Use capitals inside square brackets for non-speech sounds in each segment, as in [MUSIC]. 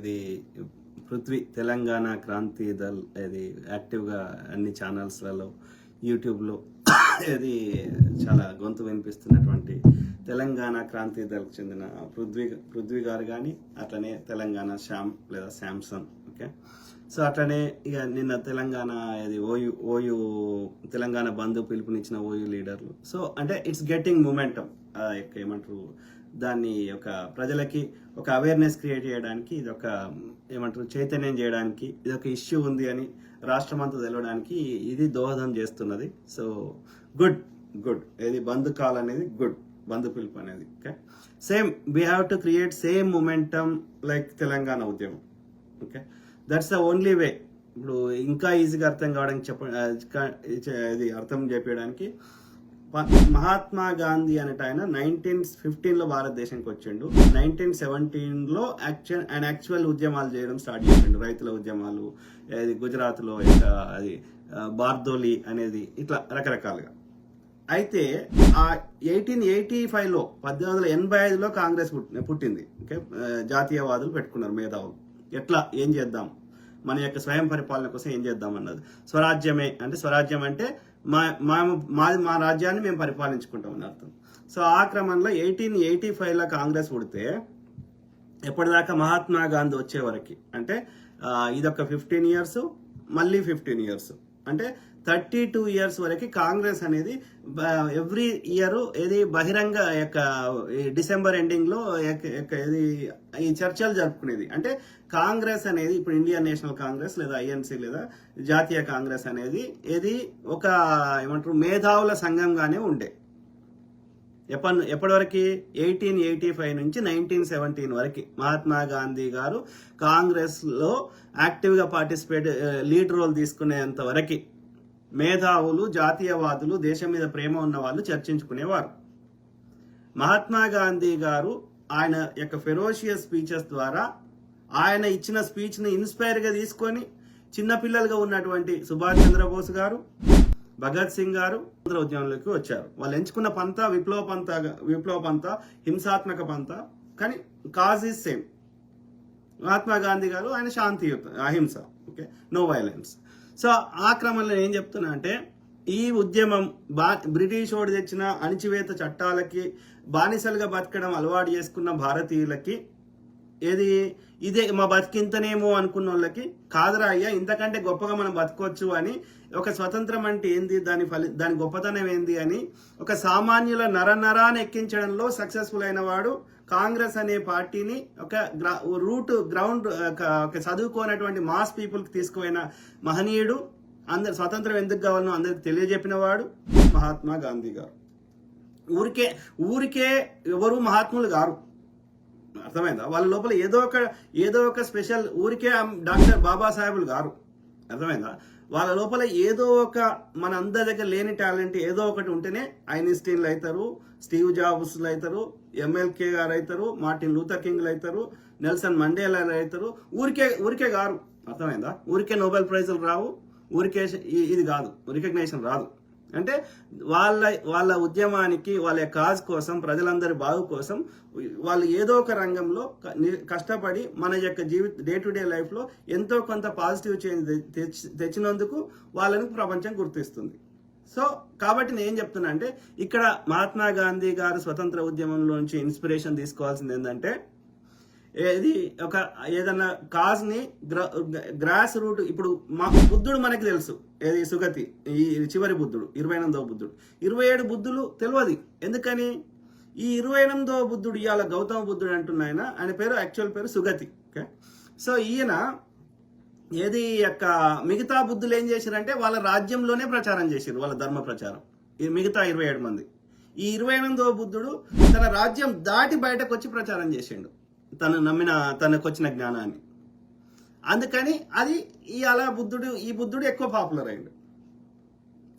ఇది పృథ్వీ తెలంగాణ క్రాంతి దళ్ ఇది యాక్టివ్గా అన్ని ఛానల్స్లలో యూట్యూబ్లో [COUGHS] ఇది చాలా గొంతు వినిపిస్తున్నటువంటి తెలంగాణ క్రాంతి దళకు చెందిన పృథ్వీ పృథ్వీ గారు కానీ అట్లనే తెలంగాణ శామ్ లేదా శాంసంగ్ ఓకే? సో అట్లనే ఇక నిన్న తెలంగాణ ఇది ఓయు ఓయు తెలంగాణ బంధు పిలుపునిచ్చిన ఓయు లీడర్లు. సో అంటే ఇట్స్ గెట్టింగ్ మూమెంటం ఏమంటారు దాన్ని ఒక ప్రజలకి ఒక అవేర్నెస్ క్రియేట్ చేయడానికి ఇది ఒక ఏమంటారు చైతన్యం చేయడానికి ఇది ఒక ఇష్యూ ఉంది అని రాష్ట్రం అంతా తెలవడానికి ఇది దోహదం చేస్తున్నది. సో గుడ్ గుడ్ ఇది బంధు కాల్ అనేది గుడ్ బంధు పిలుపు అనేది okay same we have to create same momentum like Telangana ఉద్యమం okay that's the only way ఇప్పుడు ఇంకా ఈజీగా అర్థం కావడానికి చెప్ప ఇది అర్థం చెప్పడానికి మహాత్మా గాంధీ అనేట ఆయన నైన్టీన్ ఫిఫ్టీన్లో భారతదేశానికి వచ్చిండు. నైన్టీన్ సెవెంటీన్లో యాక్చువల్ అండ్ యాక్చువల్ ఉద్యమాలు చేయడం స్టార్ట్ చేసిండు. రైతుల ఉద్యమాలు అది గుజరాత్లో ఇంకా అది బార్దోలి అనేది ఇట్లా రకరకాలుగా. అయితే ఆ ఎయిటీన్ ఎయిటీ ఫైవ్లో పద్దెనిమిది వందల ఎనభై ఐదులో కాంగ్రెస్ పుట్టి- పుట్టింది. ఓకే? జాతీయవాదులు పెట్టుకున్నారు మేధావులు. ఎట్లా? ఏం చేద్దాం? మన యొక్క స్వయం పరిపాలన కోసం ఏం చేద్దామన్నది. స్వరాజ్యమే అంటే స్వరాజ్యం అంటే మా మా మాది మా రాజ్యాన్ని మేము పరిపాలించుకుంటాం అని అర్థం. సో ఆ క్రమంలో ఎయిటీన్ ఎయిటీ ఫైవ్లో కాంగ్రెస్ పుడితే ఎప్పటిదాకా మహాత్మా గాంధీ వచ్చే వరకు అంటే ఇదొక ఫిఫ్టీన్ ఇయర్స్ మళ్ళీ ఫిఫ్టీన్ ఇయర్స్. అంటే థర్టీ టూ ఇయర్స్ వరకు కాంగ్రెస్ అనేది ఎవ్రీ ఇయర్ ఏది బహిరంగ యొక్క ఈ డిసెంబర్ ఎండింగ్లో ఏది ఇది ఈ చర్చలు జరుపుకునేది. అంటే కాంగ్రెస్ అనేది ఇప్పుడు ఇండియన్ నేషనల్ కాంగ్రెస్ లేదా ఐఎన్సీ లేదా జాతీయ కాంగ్రెస్ అనేది ఏది ఒక ఏమంటారు మేధావుల సంఘంగానే ఉండే. ఎప్పటి ఎప్పటివరకు? ఎయిటీన్ ఎయిటీ ఫైవ్ నుంచి నైన్టీన్ సెవెంటీన్ వరకు. మహాత్మా గాంధీ గారు కాంగ్రెస్లో యాక్టివ్గా పార్టిసిపేట్ లీడ్ రోల్ తీసుకునేంత వరకు మేధావులు జాతీయవాదులు దేశం మీద ప్రేమ ఉన్న వాళ్ళు చర్చించుకునేవారు. మహాత్మా గాంధీ గారు ఆయన యొక్క ఫెరోషియస్ స్పీచెస్ ద్వారా ఆయన ఇచ్చిన స్పీచ్ని ఇన్స్పైర్గా తీసుకొని చిన్నపిల్లలుగా ఉన్నటువంటి సుభాష్ చంద్రబోస్ గారు భగత్ సింగ్ గారు స్వతంత్ర ఉద్యమంలోకి వచ్చారు. వాళ్ళు ఎంచుకున్న పంత విప్లవ పంత విప్లవ పంత హింసాత్మక పంత కానీ cause is same. Mahatma Gandhi గారు ఆయన శాంతియుత అహింస ఓకే నో వైలెన్స్. సో ఆ క్రమంలో ఏం చెప్తున్నా అంటే ఈ ఉద్యమం బా బ్రిటిష్ వాడు తెచ్చిన అణిచివేత చట్టాలకి బానిసలుగా బతకడం అలవాటు చేసుకున్న భారతీయులకి ఏది ఇదే మా బతికింతనేమో అనుకున్న వాళ్ళకి కాదురా అయ్యా ఇంతకంటే గొప్పగా మనం బతకొచ్చు అని ఒక స్వతంత్రం అంటే ఏంది? దాని ఫలి దాని గొప్పతనం ఏంది అని ఒక సామాన్యుల నర నరాన్ని ఎక్కించడంలో సక్సెస్ఫుల్ అయిన వాడు కాంగ్రెస్ అనే పార్టీని ఒక గ్రా రూట్ గ్రౌండ్ ఒక ఒక చదువుకోనటువంటి మాస్ పీపుల్కి తీసుకుపోయిన మహనీయుడు అందరు స్వతంత్రం ఎందుకు కావాలనో అందరికి తెలియజెప్పిన వాడు మహాత్మా గాంధీ గారు. ఊరికే ఊరికే ఎవరు మహాత్ములు గారు అర్థమైందా? వాళ్ళ లోపల ఏదో ఒక ఏదో ఒక స్పెషల్ ఊరికే డాక్టర్ బాబాసాహెబులు గారు. అర్థమైందా? వాళ్ళ లోపల ఏదో ఒక మన అందరి దగ్గర లేని టాలెంట్ ఏదో ఒకటి ఉంటేనే ఐన్స్టీన్లు అవుతారు స్టీవ్ జాబ్స్లు అవుతారు ఎంఎల్కే గారు అవుతారు మార్టిన్ లూథర్ కింగ్లు అవుతారు నెల్సన్ మండేలా అవుతారు ఊరికే ఊరికే గారు. అర్థమైందా? ఊరికే నోబెల్ ప్రైజులు రావు ఊరికే ఇది కాదు. రికగ్నేషన్ రాదు. అంటే వాళ్ళ వాళ్ళ ఉద్యమానికి వాళ్ళ కాజ్ కోసం ప్రజలందరి బాగు కోసం వాళ్ళు ఏదో ఒక రంగంలో కష్టపడి మన యొక్క జీవిత డే టు డే లైఫ్లో ఎంతో కొంత పాజిటివ్ చేంజ్ తెచ్చి- తెచ్చినందుకు వాళ్ళని ప్రపంచం గుర్తిస్తుంది. సో కాబట్టి నేను ఏం చెప్తున్నా అంటే ఇక్కడ మహాత్మా గాంధీ గారు స్వతంత్ర ఉద్యమంలోంచి ఇన్స్పిరేషన్ తీసుకోవాల్సింది ఏంటంటే ఏది? ఒక ఏదన్నా కాజ్ని గ్రాస్ రూట్ ఇప్పుడు మా బుద్ధుడు మనకి తెలుసు. ఏది? సుగతి. ఈ చివరి బుద్ధుడు ఇరవై ఎనిమిదవ బుద్ధుడు. ఇరవై ఏడు బుద్ధులు తెలియదు ఎందుకని? ఈ ఇరవై ఎనిమిదవ బుద్ధుడు ఇవాళ గౌతమ బుద్ధుడు అంటున్నాయన ఆయన పేరు యాక్చువల్ పేరు సుగతి. ఓకే? సో ఈయన ఏది యొక్క మిగతా బుద్ధులు ఏం చేశారంటే వాళ్ళ రాజ్యంలోనే ప్రచారం చేశారు వాళ్ళ ధర్మ ప్రచారం. ఈ మిగతా ఇరవై ఏడు మంది. ఈ ఇరవై ఎనిమిదవ బుద్ధుడు తన రాజ్యం దాటి బయటకు వచ్చి ప్రచారం చేసిండు. తను నమ్మిన తనకు వచ్చిన జ్ఞానాన్ని. అందుకని అది ఈ అలా బుద్ధుడు ఈ బుద్ధుడు ఎక్కువ పాపులర్ అయ్యాడు.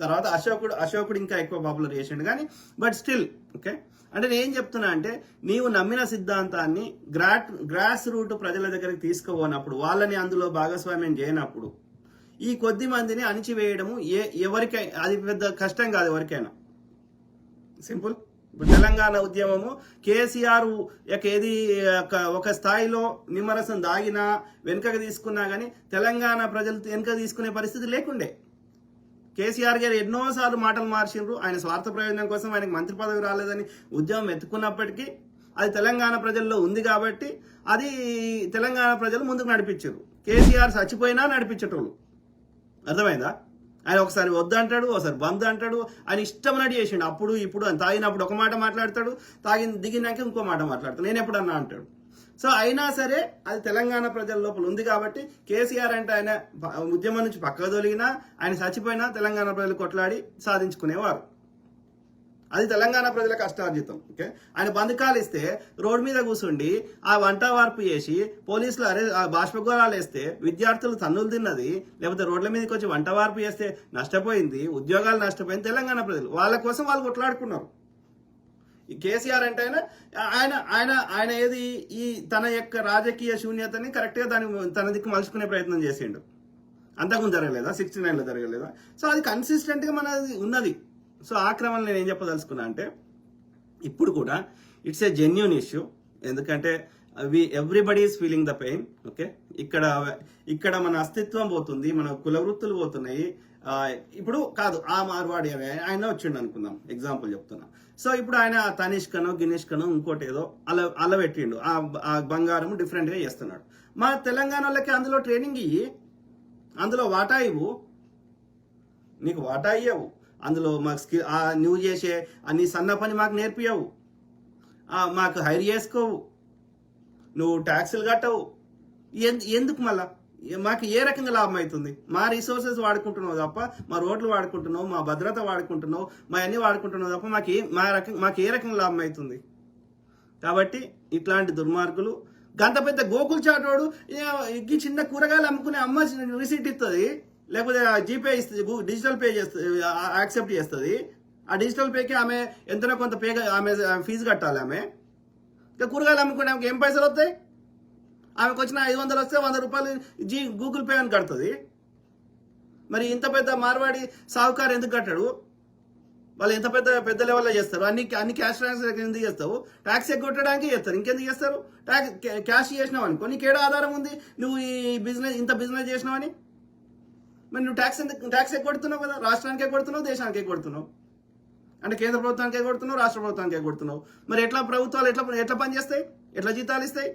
తర్వాత అశోకుడు అశోకుడు ఇంకా ఎక్కువ పాపులర్ చేసిండు కానీ బట్ స్టిల్ ఓకే అంటే నేను ఏం చెప్తున్నా అంటే నీవు నమ్మిన సిద్ధాంతాన్ని గ్రాట్ గ్రాస్ రూట్ ప్రజల దగ్గరికి తీసుకుపోనప్పుడు వాళ్ళని అందులో భాగస్వామ్యం చేయనప్పుడు ఈ కొద్ది మందిని అణిచివేయడము ఏ ఎవరికై అది పెద్ద కష్టం కాదు ఎవరికైనా. సింపుల్ తెలంగాణ ఉద్యమము కేసీఆర్ యొక్క ఏది ఒక- ఒక స్థాయిలో నిమ్మరసం దాగినా వెనుకకు తీసుకున్నా కానీ తెలంగాణ ప్రజలు వెనుక తీసుకునే పరిస్థితి లేకుండే. కేసీఆర్ గారు ఎన్నోసార్లు మాటలు మార్చిండ్రు. ఆయన స్వార్థ ప్రయోజనం కోసం ఆయనకు మంత్రి పదవి రాలేదని ఉద్యమం ఎత్తుకున్నప్పటికీ అది తెలంగాణ ప్రజల్లో ఉంది కాబట్టి అది తెలంగాణ ప్రజలు ముందుకు నడిపించారు. కేసీఆర్ చచ్చిపోయినా నడిపించేటోళ్ళు. అర్థమైందా? ఆయన ఒకసారి వద్దంటాడు ఒకసారి బంద్ అంటాడు ఆయన ఇష్టమైనట్టు చేసిండు. అప్పుడు ఇప్పుడు ఆయన తాగినప్పుడు ఒక మాట మాట్లాడతాడు తాగిన దిగినాక ఇంకో మాట మాట్లాడతాడు. నేను ఎప్పుడన్నా అంటాడు. సో అయినా సరే అది తెలంగాణ ప్రజల లోపల ఉంది కాబట్టి కేసీఆర్ అంటే ఆయన ఉద్యమం నుంచి పక్కకు తొలిగినా ఆయన చచ్చిపోయినా తెలంగాణ ప్రజలు కొట్లాడి సాధించుకునేవారు. అది తెలంగాణ ప్రజల కష్టార్జితం ఓకే? ఆయన బంధకాలు ఇస్తే రోడ్డు మీద కూర్చుండి ఆ వంట వార్పు చేసి పోలీసులు అరే ఆ బాష్పగోళాలు వేస్తే విద్యార్థులు తన్నులు తిన్నది లేకపోతే రోడ్ల మీదకి వచ్చి వంట వార్పు చేస్తే నష్టపోయింది ఉద్యోగాలు నష్టపోయింది తెలంగాణ ప్రజలు. వాళ్ళ కోసం వాళ్ళు కొట్లాడుకున్నారు. ఈ కేసీఆర్ అంటే ఆయన ఆయన ఆయన ఆయన ఏది ఈ తన యొక్క రాజకీయ శూన్యతని కరెక్ట్గా దాన్ని తన దిక్కు మలుచుకునే ప్రయత్నం చేసిండు. అంతకుముందు జరగలేదా? సిక్స్టీ నైన్లో జరగలేదా? సో అది కన్సిస్టెంట్గా మనది ఉన్నది. సో ఆ క్రమంలో నేను ఏం చెప్పదలుచుకున్నా అంటే ఇప్పుడు కూడా ఇట్స్ ఏ జెన్యున్ ఇష్యూ ఎందుకంటే we everybody is feeling the pain okay ఇక్కడ ఇక్కడ మన అస్తిత్వం పోతుంది మన కుల వృత్తులు పోతున్నాయి. ఇప్పుడు కాదు ఆ మార్వాడి అవే ఆయన వచ్చిండు అనుకుందాం. ఎగ్జాంపుల్ చెప్తున్నా. సో ఇప్పుడు ఆయన తనిష్కనో గినిష్కనో ఇంకోటి ఏదో అల అలవెట్టిండు. ఆ ఆ బంగారం డిఫరెంట్గా చేస్తున్నాడు. మా తెలంగాణ వాళ్ళకి అందులో ట్రైనింగ్ ఇయ్యి అందులో వాటా ఇవ్వు. నీకు వాటా ఇయ్యవు. అందులో మాకు స్కిల్ నువ్వు చేసే అన్ని సన్న పని మాకు నేర్పియవు. మాకు హైర్ చేసుకోవు. నువ్వు ట్యాక్సులు కట్టవు. ఎందు- ఎందుకు మళ్ళా? మాకు ఏ రకంగా లాభం అవుతుంది? మా రిసోర్సెస్ వాడుకుంటున్నావు తప్ప మా రోడ్లు వాడుకుంటున్నావు మా భద్రత వాడుకుంటున్నావు మా అన్ని వాడుకుంటున్నావు తప్ప మాకు మా రకం మాకు ఏ రకంగా లాభం అవుతుంది? కాబట్టి ఇట్లాంటి దుర్మార్గులు గంత పెద్ద గోకుల్ చాటోడు ఈ చిన్న కూరగాయలు అమ్ముకునే అమ్మ రిసీట్ ఇస్తుంది లేకపోతే జీపే ఇస్తుంది డిజిటల్ పే చేస్తుంది యాక్సెప్ట్ చేస్తుంది. ఆ డిజిటల్ పేకి ఆమె ఎంతనో కొంత పే ఆమె ఫీజు కట్టాలి ఆమె. ఇంకా కూరగాయలు అమ్ముకుంటే ఆమెకి ఏం పైసలు వస్తాయి? ఆమెకు వచ్చిన ఐదు వందలు వస్తే వంద రూపాయలు జీ గూగుల్ పే అని కడుతుంది. మరి ఇంత పెద్ద మార్వాడి సాహుకారు ఎందుకు కట్టాడు? వాళ్ళు ఎంత పెద్ద పెద్ద లెవెల్లో చేస్తారు? అన్ని అన్ని క్యాష్ ట్రాన్సాక్షన్ ఎందుకు చేస్తావు ట్యాక్స్ ఎగ్గొట్టడానికి చేస్తారు. ఇంకెందుకు చేస్తారు? ట్యాక్స్ క్యాష్ చేసినావు అనుకో. నీకు ఏడా ఆధారం ఉంది? నువ్వు ఈ బిజినెస్ ఇంత బిజినెస్ చేసినావని? మరి నువ్వు ట్యాక్స్ ఎందుకు ట్యాక్స్ ఎగ్గొడుతున్నావు కదా? రాష్ట్రానికే కొడుతున్నావు దేశానికే ఎగ్గొడుతున్నావు అంటే కేంద్ర ప్రభుత్వానికి ఎగ్గొడుతున్నావు రాష్ట్ర ప్రభుత్వానికి ఎగ్గొడుతున్నావు మరి ఎట్లా ప్రభుత్వాలు ఎట్లా ఎట్లా పనిచేస్తాయి? ఎట్లా జీతాలు ఇస్తాయి?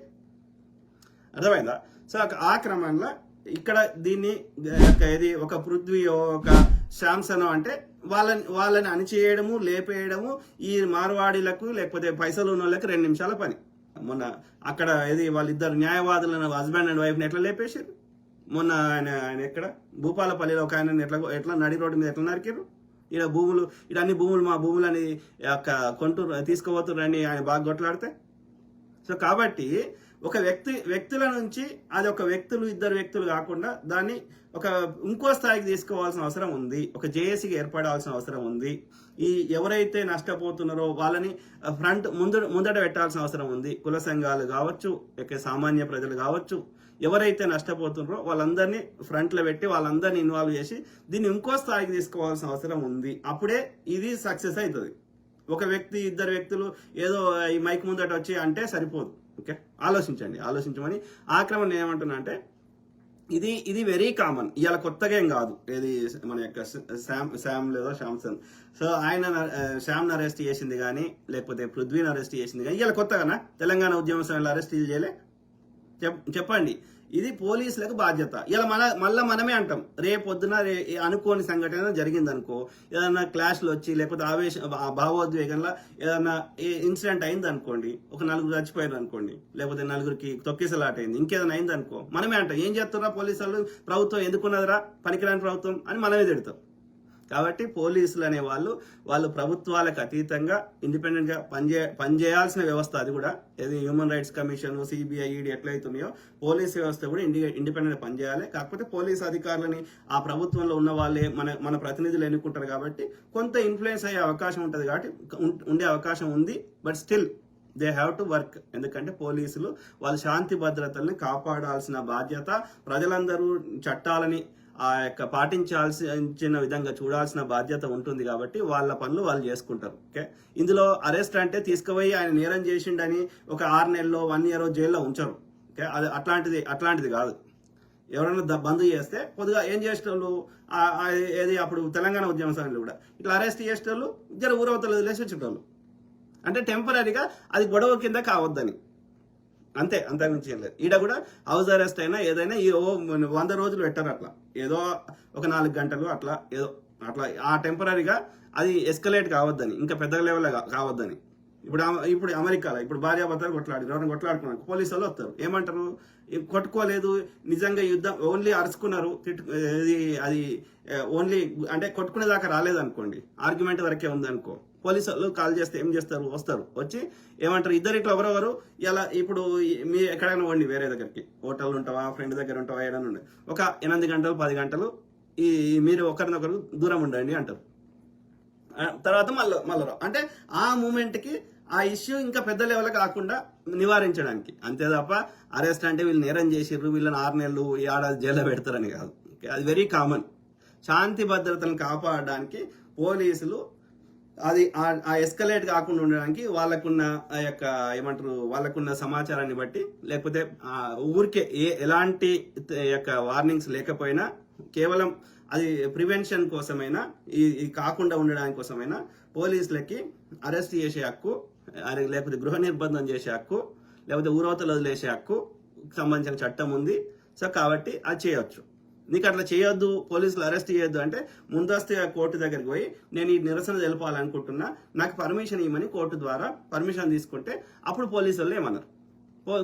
అర్థమైందా? సో ఆ- క్రమంలో ఇక్కడ దీన్ని ఒక ఇది ఒక పృథ్వీ ఒక శాంసన్ అంటే వాళ్ళని వాళ్ళని అణిచేయడము లేపేయడము ఈ మార్వాడీలకు లేకపోతే పైసలు ఉన్న వాళ్ళకి రెండు నిమిషాల పని. మొన్న అక్కడ ఇది వాళ్ళిద్దరు న్యాయవాదులను హస్బెండ్ అండ్ వైఫ్ని ఎట్లా లేపేసారు మొన్న ఆయన ఆయన ఎక్కడ? భూపాలపల్లిలో ఒక ఆయన ఎట్లా ఎట్లా నడి రోడ్డు మీద ఎట్లా నరికారు ఈడ భూములు ఈడ అన్ని భూములు మా భూములని యొక్క కొంటూరు తీసుకోబోతున్నారని ఆయన బాగా కొట్లాడితే. సో కాబట్టి ఒక వ్యక్తి వ్యక్తుల నుంచి అది ఒక వ్యక్తులు ఇద్దరు వ్యక్తులు కాకుండా దాన్ని ఒక ఇంకో స్థాయికి తీసుకోవాల్సిన అవసరం ఉంది. ఒక జేఏసీకి ఏర్పడాల్సిన అవసరం ఉంది. ఈ ఎవరైతే నష్టపోతున్నారో వాళ్ళని ఫ్రంట్ ముందు ముందట పెట్టాల్సిన అవసరం ఉంది. కుల సంఘాలు కావచ్చు ఇక సామాన్య ప్రజలు కావచ్చు ఎవరైతే నష్టపోతున్నారో వాళ్ళందరినీ ఫ్రంట్లో పెట్టి వాళ్ళందరినీ ఇన్వాల్వ్ చేసి దీన్ని ఇంకో స్థాయికి తీసుకోవాల్సిన అవసరం ఉంది. అప్పుడే ఇది సక్సెస్ అవుతుంది ఒక వ్యక్తి ఇద్దరు వ్యక్తులు ఏదో ఈ మైక్ ముందట వచ్చి అంటే సరిపోదు. ఓకే? ఆలోచించండి. ఆలోచించమని ఆక్రమణ ఏమంటున్నా అంటే ఇది ఇది వెరీ కామన్ ఇవాళ కొత్తగా ఏం కాదు. ఏది మన యొక్క శామ్ శామ్ లేదా శాంసన్ సో ఆయన ఆ, అరెస్ట్ చేసింది కానీ లేకపోతే పృథ్వీని అరెస్ట్ చేసింది కానీ ఇవాళ కొత్తగానా? తెలంగాణ ఉద్యమ సమయంలో అరెస్ట్ చేయలే? చెప్పండి. ఇది పోలీసులకు బాధ్యత. ఇలా మన మళ్ళీ మనమే అంటాం. రేపు పొద్దున రే అనుకోని సంఘటన జరిగింది అనుకో ఏదన్నా క్లాష్లు వచ్చి లేకపోతే ఆవేశ ఆ భావోద్వేగంలో ఏదన్నా ఇన్సిడెంట్ అయింది అనుకోండి ఒక నలుగురు చచ్చిపోయారు అనుకోండి లేకపోతే నలుగురికి తొక్కిసలాట అయింది ఇంకేదైనా అయింది అనుకో మనమే అంటాం. ఏం చేస్తున్నా పోలీసు వాళ్ళు ప్రభుత్వం ఎందుకున్నదిరా? పనికిరాని ప్రభుత్వం అని మనమే తిడతాం. కాబట్టి పోలీసులు అనే వాళ్ళు వాళ్ళు ప్రభుత్వాలకు అతీతంగా ఇండిపెండెంట్గా పనిచే పనిచేయాల్సిన వ్యవస్థ అది కూడా. ఏది human rights commission CBI ED ఎట్లయితున్నాయో police వ్యవస్థ కూడా ఇండి ఇండిపెండెంట్ పనిచేయాలి. కాకపోతే పోలీస్ అధికారులని ఆ ప్రభుత్వంలో ఉన్న వాళ్ళే మన మన ప్రతినిధులు ఎన్నుకుంటారు కాబట్టి కొంత ఇన్ఫ్లుయెన్స్ అయ్యే అవకాశం ఉంటుంది కాబట్టి ఉండే అవకాశం ఉంది. But still they have to work ఎందుకంటే పోలీసులు వాళ్ళ శాంతి భద్రతల్ని కాపాడాల్సిన బాధ్యత ప్రజలందరూ చట్టాలని ఆ యొక్క పాటించాల్సిన విధంగా చూడాల్సిన బాధ్యత ఉంటుంది కాబట్టి వాళ్ళ పనులు వాళ్ళు చేసుకుంటారు ఓకే? ఇందులో అరెస్ట్ అంటే తీసుకుపోయి ఆయన నేరం చేసిండని ఒక ఆరు నెలలో వన్ ఇయర్ జైల్లో ఉంచరు ఓకే? అది అట్లాంటిది అట్లాంటిది కాదు. ఎవరైనా బంద్ చేస్తే కొద్దిగా ఏం చేసేటోళ్ళు? ఏది అప్పుడు తెలంగాణ ఉద్యమ సమయంలో కూడా. ఇట్లా అరెస్ట్ చేసేటోళ్ళు జర ఊరవతలు వదిలేసి వచ్చేటోళ్ళు. అంటే టెంపరీగా అది గొడవ కింద కావద్దని. అంతే అంతకుమించి ఏం లేదు. ఈడ కూడా హౌస్ అరెస్ట్ అయినా ఏదైనా ఈ ఓ వంద రోజులు పెట్టారు అట్లా. ఏదో ఒక నాలుగు గంటలు అట్లా ఏదో అట్లా. ఆ టెంపరీగా అది ఎస్కలేట్ కావద్దని ఇంకా పెద్ద లెవెల్ కావద్దని. ఇప్పుడు ఇప్పుడు అమెరికాలో ఇప్పుడు భార్యాభర్తలు కొట్లాడి ఎవరైనా కొట్లాడుకున్నారు? పోలీసు వాళ్ళు వస్తారు. ఏమంటారు? కొట్టుకోలేదు నిజంగా యుద్ధం ఓన్లీ అరుచుకున్నారు ఇది అది ఓన్లీ అంటే కొట్టుకునే దాకా రాలేదు అనుకోండి ఆర్గ్యుమెంట్ వరకే ఉందనుకో. పోలీసు వాళ్ళు కాల్ చేస్తే ఏం చేస్తారు? వస్తారు. వచ్చి ఏమంటారు? ఇద్దరు ఇట్లా ఎవరెవరు? ఇలా ఇప్పుడు మీరు మీ ఎక్కడైనా వండి వేరే దగ్గరికి. హోటల్ ఉంటావా? ఫ్రెండ్ దగ్గర ఉంటావా? ఏదైనా ఉండే ఒక ఎనిమిది గంటలు పది గంటలు ఈ మీరు ఒకరినొకరు దూరం ఉండండి అంటారు. తర్వాత మళ్ళీ మళ్ళీ అంటే ఆ మూమెంట్కి ఆ ఇష్యూ ఇంకా పెద్ద లెవెల్ కాకుండా నివారించడానికి. అంతే తప్ప అరెస్ట్ అంటే వీళ్ళు నేరం చేసిర్రు వీళ్ళని ఆరు నెలలు ఈ ఏడాది జైల్లో పెడతారని కాదు. అది వెరీ కామన్ శాంతి భద్రతను కాపాడడానికి పోలీసులు అది ఆ- ఎస్కలేట్ కాకుండా ఉండడానికి వాళ్ళకున్న ఆ యొక్క ఏమంటారు వాళ్ళకున్న సమాచారాన్ని బట్టి లేకపోతే ఆ ఊరికే ఏ ఎలాంటి యొక్క వార్నింగ్స్ లేకపోయినా కేవలం అది ప్రివెన్షన్ కోసమైనా ఈ ఇది కాకుండా ఉండడానికి కోసమైనా పోలీసులకి అరెస్ట్ చేసే హక్కు లేకపోతే గృహ నిర్బంధం చేసే హక్కు లేకపోతే ఊరవతలు వదిలేసే హక్కు సంబంధించిన చట్టం ఉంది. సో కాబట్టి అది చేయవచ్చు నీకు అట్లా చేయొద్దు పోలీసులు అరెస్ట్ చేయొద్దు అంటే ముందస్తుగా కోర్టు దగ్గరికి పోయి నేను ఈ నిరసన తెలపాలనుకుంటున్నా నాకు పర్మిషన్ ఇవ్వమని కోర్టు ద్వారా పర్మిషన్ తీసుకుంటే అప్పుడు పోలీసు వాళ్ళు ఏమన్నారు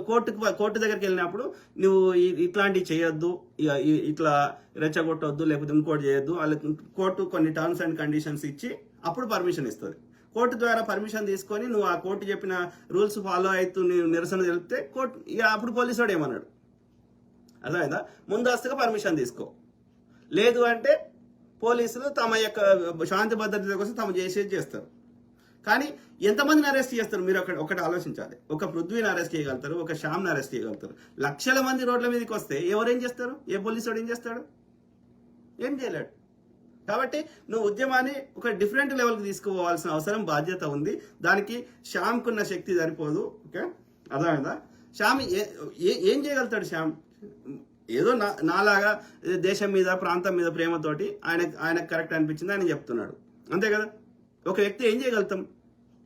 కోర్టుకు కోర్టు దగ్గరికి వెళ్ళినప్పుడు నువ్వు ఇట్లాంటివి చేయొద్దు ఇక ఇట్లా రెచ్చగొట్టొద్దు లేకపోతే ఇంకోటి చేయొద్దు వాళ్ళకి కోర్టు కొన్ని టర్మ్స్ అండ్ కండిషన్స్ ఇచ్చి అప్పుడు పర్మిషన్ ఇస్తుంది. కోర్టు ద్వారా పర్మిషన్ తీసుకొని నువ్వు ఆ కోర్టు చెప్పిన రూల్స్ ఫాలో అవుతూ నువ్వు నిరసన తెలిపితే కోర్టు ఇక అప్పుడు పోలీసు వాడు ఏమన్నాడు? అర్థమైందా? ముందస్తుగా పర్మిషన్ తీసుకో. లేదు అంటే పోలీసులు తమ యొక్క శాంతి భద్రత కోసం తమ చేసేది చేస్తారు. కానీ ఎంతమందిని అరెస్ట్ చేస్తారు? మీరు ఒకటి ఒకటి ఆలోచించాలి. ఒక పృథ్వీని అరెస్ట్ చేయగలుగుతారు ఒక శ్యామ్ని అరెస్ట్ చేయగలుగుతారు. లక్షల మంది రోడ్ల మీదకి వస్తే ఎవరేం చేస్తారు? ఏ పోలీసు వాడు ఏం చేస్తాడు? ఏం చేయలేడు. కాబట్టి నువ్వు ఉద్యమాన్ని ఒక డిఫరెంట్ లెవెల్కి తీసుకుపోవాల్సిన అవసరం బాధ్యత ఉంది. దానికి శ్యామ్కున్న శక్తి సరిపోదు. ఓకే? అర్థమైందా? శ్యామ్ ఏ- ఏ- ఏం చేయగలుగుతాడు శ్యామ్? ఏదో నా నాలాగా దేశం మీద ప్రాంతం మీద ప్రేమతోటి ఆయన ఆయన కరెక్ట్ అనిపించింది ఆయన చెప్తున్నాడు. అంతే కదా? ఒక వ్యక్తి ఏం చేయగలుగుతాం?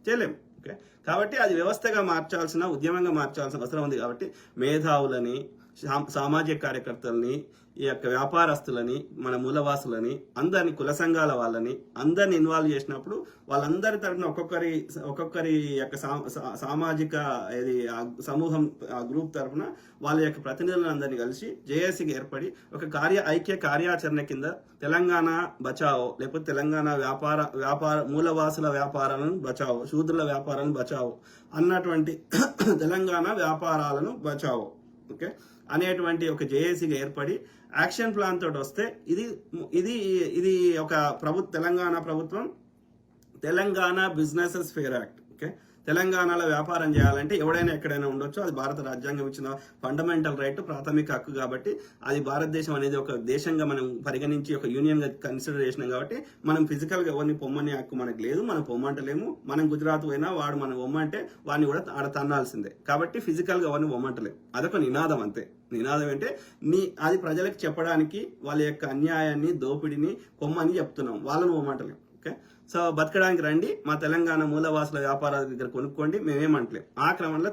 చేయలేం. ఓకే? కాబట్టి అది వ్యవస్థగా మార్చాల్సిన ఉద్యమంగా మార్చాల్సిన అవసరం ఉంది కాబట్టి మేధావులని సామాజిక కార్యకర్తలని ఈ యొక్క వ్యాపారస్తులని మన మూలవాసులని అందరిని కుల సంఘాల వాళ్ళని అందరిని ఇన్వాల్వ్ చేసినప్పుడు వాళ్ళందరి తరఫున ఒక్కొక్కరి ఒక్కొక్కరి యొక్క సా- సా- సామాజిక ఇది ఆ సమూహం ఆ గ్రూప్ తరఫున వాళ్ళ యొక్క ప్రతినిధులను అందరినీ కలిసి జేఏసీకి ఏర్పడి ఒక కార్య ఐక్య కార్యాచరణ కింద తెలంగాణ బచావో లేకపోతే తెలంగాణ వ్యాపార వ్యాపార మూలవాసుల వ్యాపారాలను బచావో శూద్రుల వ్యాపారాలను బచావో అన్నటువంటి తెలంగాణ వ్యాపారాలను బచావో ఓకే? అనేటువంటి ఒక జేఏసీగా ఏర్పడి యాక్షన్ ప్లాన్ తోటి వస్తే ఇది ఇది ఇది ఒక ప్రభు తెలంగాణ ప్రభుత్వం Telangana businesses fair act okay? తెలంగాణలో వ్యాపారం చేయాలంటే ఎవడైనా ఎక్కడైనా ఉండొచ్చు. అది భారత రాజ్యాంగం ఇచ్చిన ఫండమెంటల్ రైట్ ప్రాథమిక హక్కు కాబట్టి అది భారతదేశం అనేది ఒక దేశంగా మనం పరిగణించి ఒక యూనియన్గా కన్సిడర్ చేసినాం కాబట్టి మనం ఫిజికల్గా ఎవరిని పొమ్మనే హక్కు మనకు లేదు. మనం పొమ్మంటలేము. మనం గుజరాత్ పోయినా వాడు మనం పొమ్మంటే వాడిని కూడా ఆడ తన్నాల్సిందే. కాబట్టి ఫిజికల్గా ఎవరిని పొమ్మంటలేము. అదొక నినాదం అంతే. నినాదం అంటే నీ అది ప్రజలకు చెప్పడానికి వాళ్ళ యొక్క అన్యాయాన్ని దోపిడిని కొమ్మని చెప్తున్నాం. వాళ్ళని పొమ్మంటలేము ఓకే? సో బతకడానికి రండి మా తెలంగాణ మూలవాసుల వ్యాపారాల దగ్గర కొనుక్కోండి మేమేమంటలేం ఆ క్రమంలో